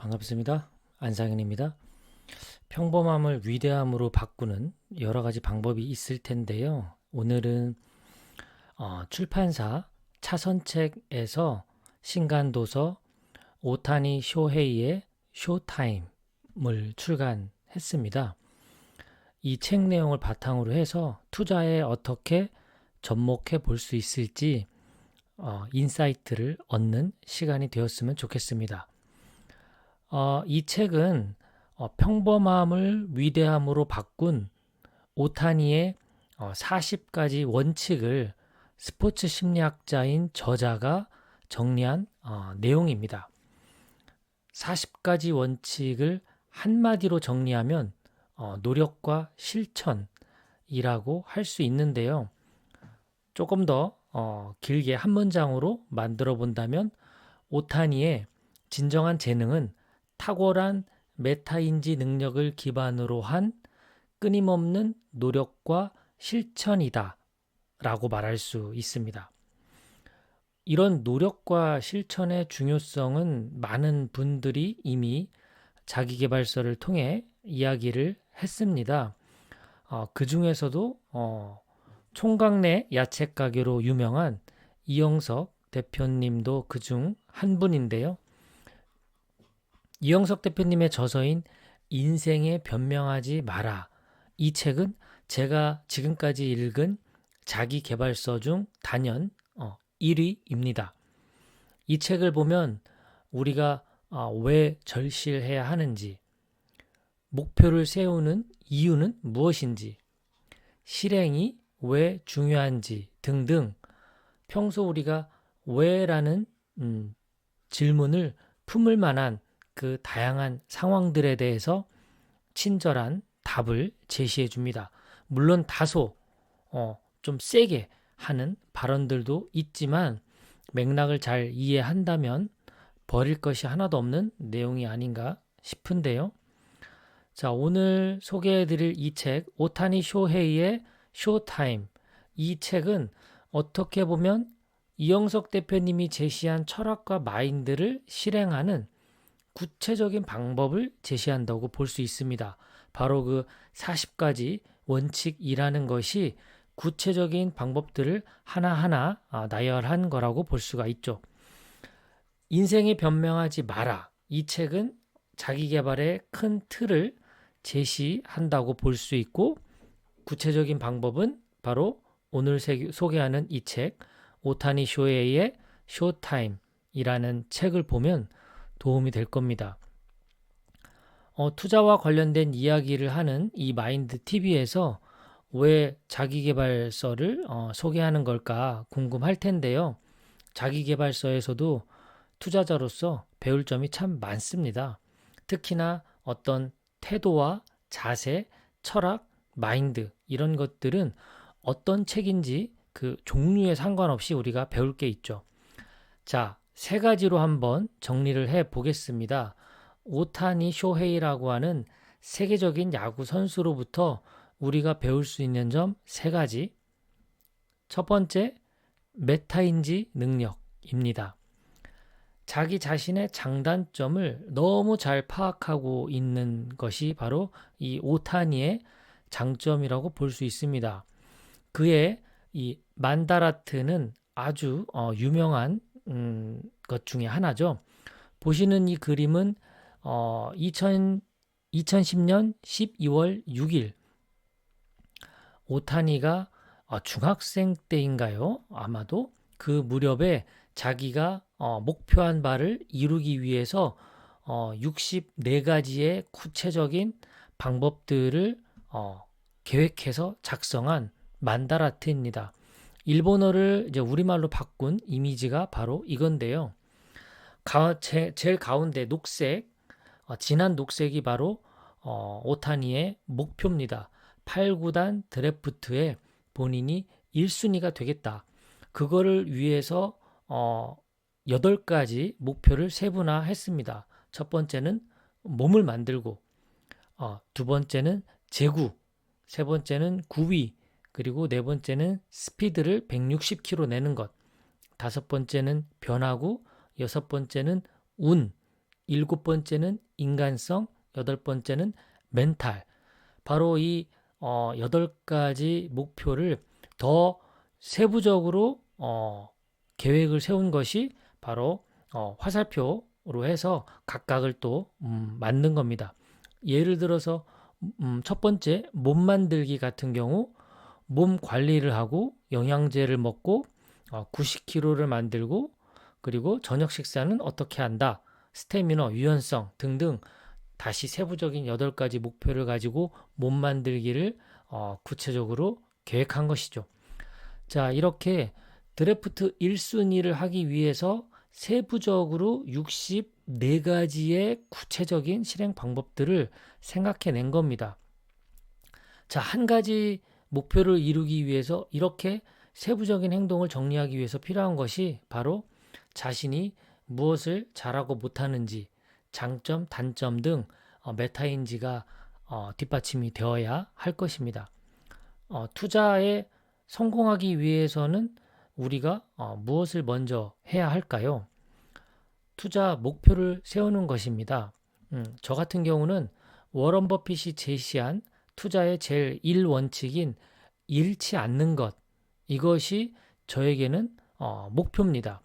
반갑습니다. 안상현입니다. 평범함을 위대함으로 바꾸는 여러 가지 방법이 있을 텐데요. 오늘은 어, 출판사 차선책에서 신간도서 오타니 쇼헤이의 쇼타임을 출간했습니다. 이 책 내용을 바탕으로 해서 투자에 어떻게 접목해 볼 수 있을지 어, 인사이트를 얻는 시간이 되었으면 좋겠습니다. 어, 이 책은 어, 평범함을 위대함으로 바꾼 오타니의 어, 40가지 원칙을 스포츠 심리학자인 저자가 정리한 어, 내용입니다. 40가지 원칙을 한마디로 정리하면 어, 노력과 실천이라고 할 수 있는데요. 조금 더 어, 길게 한 문장으로 만들어 본다면 오타니의 진정한 재능은 탁월한 메타인지 능력을 기반으로 한 끊임없는 노력과 실천이다 라고 말할 수 있습니다. 이런 노력과 실천의 중요성은 많은 분들이 이미 자기개발서를 통해 이야기를 했습니다. 어, 그 중에서도 어, 총각내 야채 가게로 유명한 이영석 대표님도 그중 한 분인데요. 이영석 대표님의 저서인 인생에 변명하지 마라. 이 책은 제가 지금까지 읽은 자기 개발서 중 단연 어, 1위입니다. 이 책을 보면 우리가 어, 왜 절실해야 하는지, 목표를 세우는 이유는 무엇인지, 실행이 왜 중요한지 등등 평소 우리가 왜라는 음, 질문을 품을 만한 그 다양한 상황들에 대해서 친절한 답을 제시해 줍니다. 물론 다소 어, 좀 세게 하는 발언들도 있지만 맥락을 잘 이해한다면 버릴 것이 하나도 없는 내용이 아닌가 싶은데요. 자, 오늘 소개해 드릴 이 책, 오타니 쇼헤이의 쇼타임. 이 책은 어떻게 보면 이영석 대표님이 제시한 철학과 마인드를 실행하는 구체적인 방법을 제시한다고 볼 수 있습니다. 바로 그 40가지 원칙이라는 것이 구체적인 방법들을 하나하나 아, 나열한 거라고 볼 수가 있죠. 인생에 변명하지 마라. 이 책은 자기 개발의 큰 틀을 제시한다고 볼 수 있고 구체적인 방법은 바로 오늘 소개하는 이 책 오타니 쇼에이의 쇼타임이라는 책을 보면 도움이 될 겁니다. 어, 투자와 관련된 이야기를 하는 이 마인드 TV에서 왜 자기개발서를 어, 소개하는 걸까 궁금할 텐데요. 자기개발서에서도 투자자로서 배울 점이 참 많습니다. 특히나 어떤 태도와 자세, 철학, 마인드 이런 것들은 어떤 책인지 그 종류에 상관없이 우리가 배울 게 있죠. 자, 세 가지로 한번 정리를 해 보겠습니다. 오타니 쇼헤이라고 하는 세계적인 야구 선수로부터 우리가 배울 수 있는 점 세 가지. 첫 번째, 메타인지 능력입니다. 자기 자신의 장단점을 너무 잘 파악하고 있는 것이 바로 이 오타니의 장점이라고 볼 수 있습니다. 그의 이 만다라트는 아주 어, 유명한 음, 것 중에 하나죠. 보시는 이 그림은 어, 2000, 2010년 12월 6일 오타니가 어, 중학생 때인가요? 아마도 그 무렵에 자기가 어, 목표한 바를 이루기 위해서 어, 64가지의 구체적인 방법들을 어, 계획해서 작성한 만다라트입니다. 일본어를 이제 우리말로 바꾼 이미지가 바로 이건데요. 가, 제, 제일 가운데 녹색, 어, 진한 녹색이 바로 어, 오타니의 목표입니다. 8, 9단 드래프트에 본인이 1순위가 되겠다. 그거를 위해서 어, 8가지 목표를 세분화했습니다. 첫 번째는 몸을 만들고, 어, 두 번째는 제구, 세 번째는 구위, 그리고 네 번째는 스피드를 160km 내는 것. 다섯 번째는 변하고 여섯 번째는 운, 일곱 번째는 인간성, 여덟 번째는 멘탈. 바로 이 어, 여덟 가지 목표를 더 세부적으로 어, 계획을 세운 것이 바로 어, 화살표로 해서 각각을 또 음, 만든 겁니다. 예를 들어서 음, 첫 번째 몸 만들기 같은 경우 몸 관리를 하고 영양제를 먹고 어, 90kg를 만들고 그리고 저녁 식사는 어떻게 한다. 스태미너, 유연성 등등 다시 세부적인 8가지 목표를 가지고 몸 만들기를 어, 구체적으로 계획한 것이죠. 자, 이렇게 드래프트 1순위를 하기 위해서 세부적으로 64가지의 구체적인 실행 방법들을 생각해 낸 겁니다. 자, 한 가지 목표를 이루기 위해서 이렇게 세부적인 행동을 정리하기 위해서 필요한 것이 바로 자신이 무엇을 잘하고 못하는지, 장점, 단점 등 어, 메타인지가 어, 뒷받침이 되어야 할 것입니다. 어, 투자에 성공하기 위해서는 우리가 어, 무엇을 먼저 해야 할까요? 투자 목표를 세우는 것입니다. 음, 저 같은 경우는 워런 버핏이 제시한 투자의 제일 1 원칙인 잃지 않는 것 이것이 저에게는 어, 목표입니다.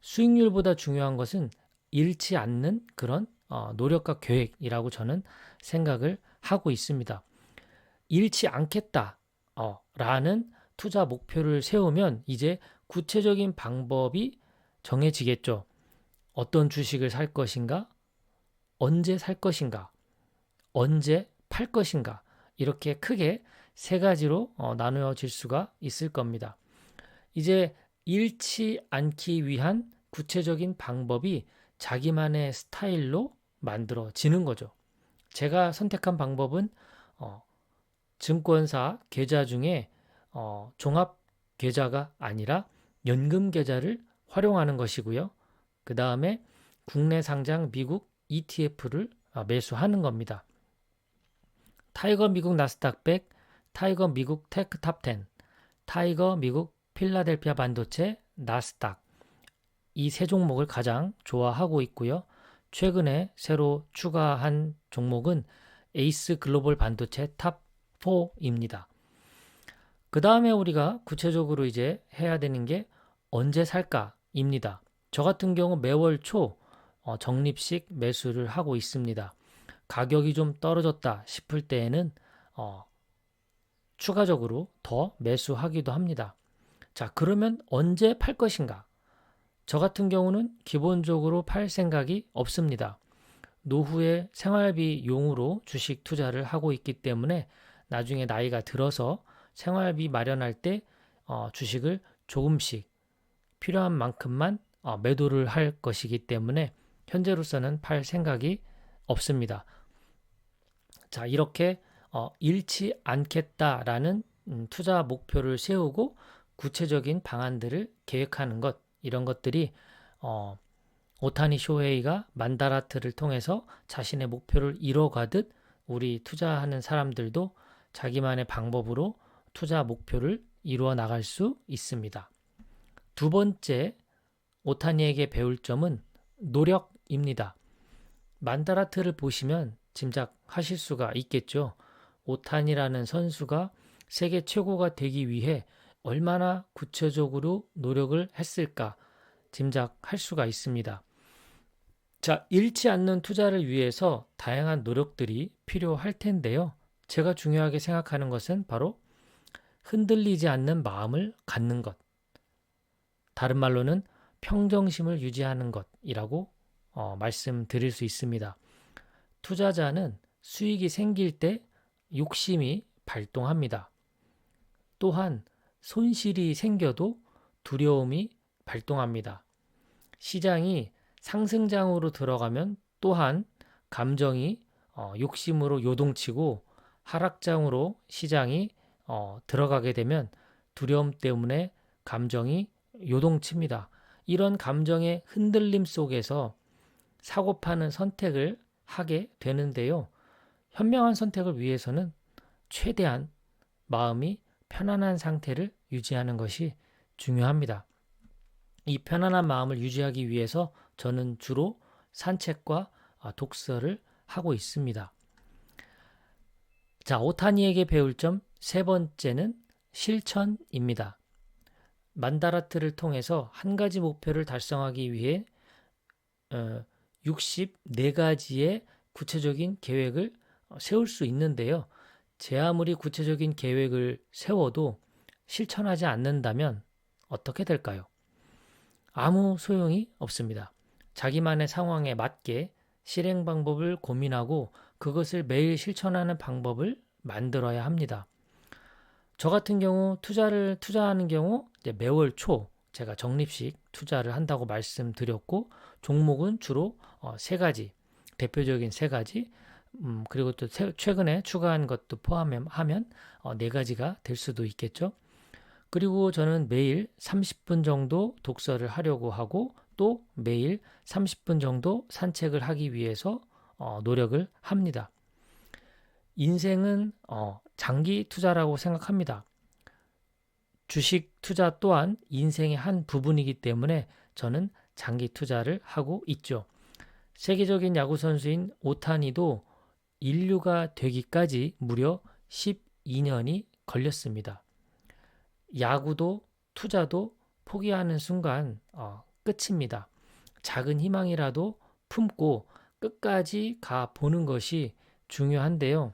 수익률보다 중요한 것은 잃지 않는 그런 어, 노력과 계획이라고 저는 생각을 하고 있습니다. 잃지 않겠다 어, 라는 투자 목표를 세우면 이제 구체적인 방법이 정해지겠죠. 어떤 주식을 살 것인가? 언제 살 것인가? 언제 팔 것인가? 이렇게 크게 세 가지로 어, 나누어질 수가 있을 겁니다. 이제 잃지 않기 위한 구체적인 방법이 자기만의 스타일로 만들어지는 거죠. 제가 선택한 방법은 어, 증권사 계좌 중에 어, 종합 계좌가 아니라 연금 계좌를 활용하는 것이고요. 그 다음에 국내 상장 미국 ETF를 아, 매수하는 겁니다. 타이거 미국 나스닥 100, 타이거 미국 테크 탑 10, 타이거 미국 필라델피아 반도체 나스닥 이 세 종목을 가장 좋아하고 있고요. 최근에 새로 추가한 종목은 에이스 글로벌 반도체 탑 4입니다. 그 다음에 우리가 구체적으로 이제 해야 되는 게 언제 살까입니다. 저 같은 경우 매월 초 어, 적립식 매수를 하고 있습니다. 가격이 좀 떨어졌다 싶을 때에는 어, 추가적으로 더 매수하기도 합니다. 자, 그러면 언제 팔 것인가? 저 같은 경우는 기본적으로 팔 생각이 없습니다. 노후에 생활비 용으로 주식 투자를 하고 있기 때문에 나중에 나이가 들어서 생활비 마련할 때 어, 주식을 조금씩 필요한 만큼만 어, 매도를 할 것이기 때문에 현재로서는 팔 생각이 없습니다. 자, 이렇게 어, 잃지 않겠다라는 음, 투자 목표를 세우고 구체적인 방안들을 계획하는 것 이런 것들이 어, 오타니 쇼헤이가 만다라트를 통해서 자신의 목표를 이뤄가듯 우리 투자하는 사람들도 자기만의 방법으로 투자 목표를 이루어 나갈 수 있습니다. 두 번째 오타니에게 배울 점은 노력입니다. 만다라트를 보시면 짐작하실 수가 있겠죠. 오탄이라는 선수가 세계 최고가 되기 위해 얼마나 구체적으로 노력을 했을까 짐작할 수가 있습니다. 자, 잃지 않는 투자를 위해서 다양한 노력들이 필요할 텐데요. 제가 중요하게 생각하는 것은 바로 흔들리지 않는 마음을 갖는 것. 다른 말로는 평정심을 유지하는 것이라고 어, 말씀드릴 수 있습니다. 투자자는 수익이 생길 때 욕심이 발동합니다. 또한 손실이 생겨도 두려움이 발동합니다. 시장이 상승장으로 들어가면 또한 감정이 어, 욕심으로 요동치고 하락장으로 시장이 어, 들어가게 되면 두려움 때문에 감정이 요동칩니다. 이런 감정의 흔들림 속에서 사고 파는 선택을 하게 되는데요. 현명한 선택을 위해서는 최대한 마음이 편안한 상태를 유지하는 것이 중요합니다. 이 편안한 마음을 유지하기 위해서 저는 주로 산책과 아, 독서를 하고 있습니다. 자, 오타니에게 배울 점 세 번째는 실천입니다. 만다라트를 통해서 한 가지 목표를 달성하기 위해 어, 64가지의 구체적인 계획을 어, 세울 수 있는데요. 제 아무리 구체적인 계획을 세워도 실천하지 않는다면 어떻게 될까요? 아무 소용이 없습니다. 자기만의 상황에 맞게 실행 방법을 고민하고 그것을 매일 실천하는 방법을 만들어야 합니다. 저 같은 경우 투자를 투자하는 경우 매월 초 제가 적립식 투자를 한다고 말씀드렸고 종목은 주로 어, 세 가지 대표적인 세 가지 음, 그리고 또 최근에 추가한 것도 포함하면 어, 네 가지가 될 수도 있겠죠. 그리고 저는 매일 30분 정도 독서를 하려고 하고 또 매일 30분 정도 산책을 하기 위해서 어, 노력을 합니다. 인생은 어, 장기 투자라고 생각합니다. 주식 투자 또한 인생의 한 부분이기 때문에 저는 장기 투자를 하고 있죠. 세계적인 야구 선수인 오타니도 인류가 되기까지 무려 12년이 걸렸습니다. 야구도 투자도 포기하는 순간 어, 끝입니다. 작은 희망이라도 품고 끝까지 가 보는 것이 중요한데요.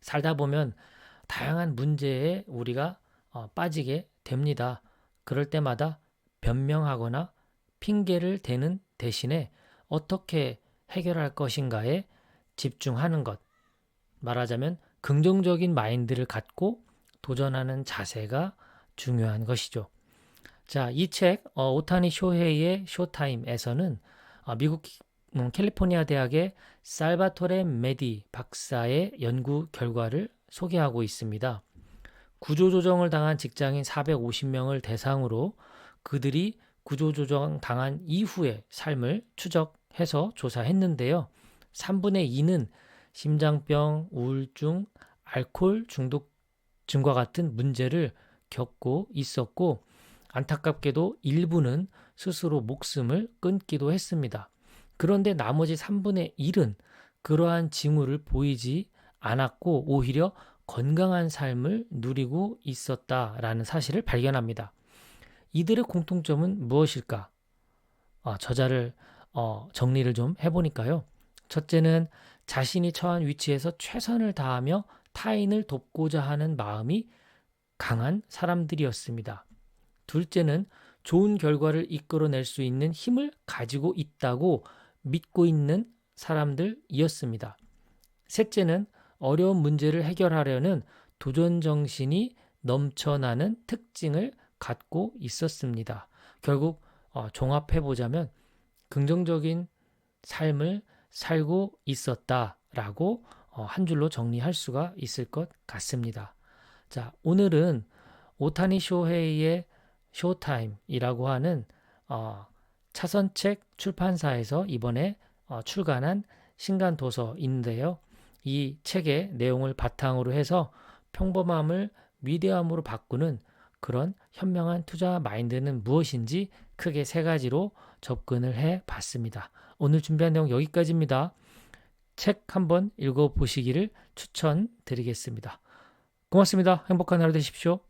살다 보면 다양한 문제에 우리가 어, 빠지게 됩니다. 그럴 때마다 변명하거나 핑계를 대는 대신에 어떻게 해결할 것인가에 집중하는 것. 말하자면 긍정적인 마인드를 갖고 도전하는 자세가 중요한 것이죠. 자, 이 책, 어, 오타니 쇼헤이의 쇼타임에서는 어, 미국 음, 캘리포니아 대학의 살바토레 메디 박사의 연구 결과를 소개하고 있습니다. 구조조정을 당한 직장인 450명을 대상으로 그들이 구조조정 당한 이후의 삶을 추적 해서 조사했는데요. 3분의 2는 심장병, 우울증, 알코올 중독 증과 같은 문제를 겪고 있었고 안타깝게도 일부는 스스로 목숨을 끊기도 했습니다. 그런데 나머지 3분의 1은 그러한 징후를 보이지 않았고 오히려 건강한 삶을 누리고 있었다라는 사실을 발견합니다. 이들의 공통점은 무엇일까? 어, 저자를 어, 정리를 좀 해보니까요. 첫째는 자신이 처한 위치에서 최선을 다하며 타인을 돕고자 하는 마음이 강한 사람들이었습니다. 둘째는 좋은 결과를 이끌어낼 수 있는 힘을 가지고 있다고 믿고 있는 사람들이었습니다. 셋째는 어려운 문제를 해결하려는 도전 정신이 넘쳐나는 특징을 갖고 있었습니다. 결국 어, 종합해 보자면 긍정적인 삶을 살고 있었다라고 어, 한 줄로 정리할 수가 있을 것 같습니다. 자, 오늘은 오타니 쇼헤이의 쇼타임이라고 하는 어, 차선책 출판사에서 이번에 어, 출간한 신간 도서인데요. 이 책의 내용을 바탕으로 해서 평범함을 위대함으로 바꾸는 그런 현명한 투자 마인드는 무엇인지 크게 세 가지로 접근을 해 봤습니다. 오늘 준비한 내용 여기까지입니다. 책 한번 읽어 보시기를 추천드리겠습니다. 고맙습니다. 행복한 하루 되십시오.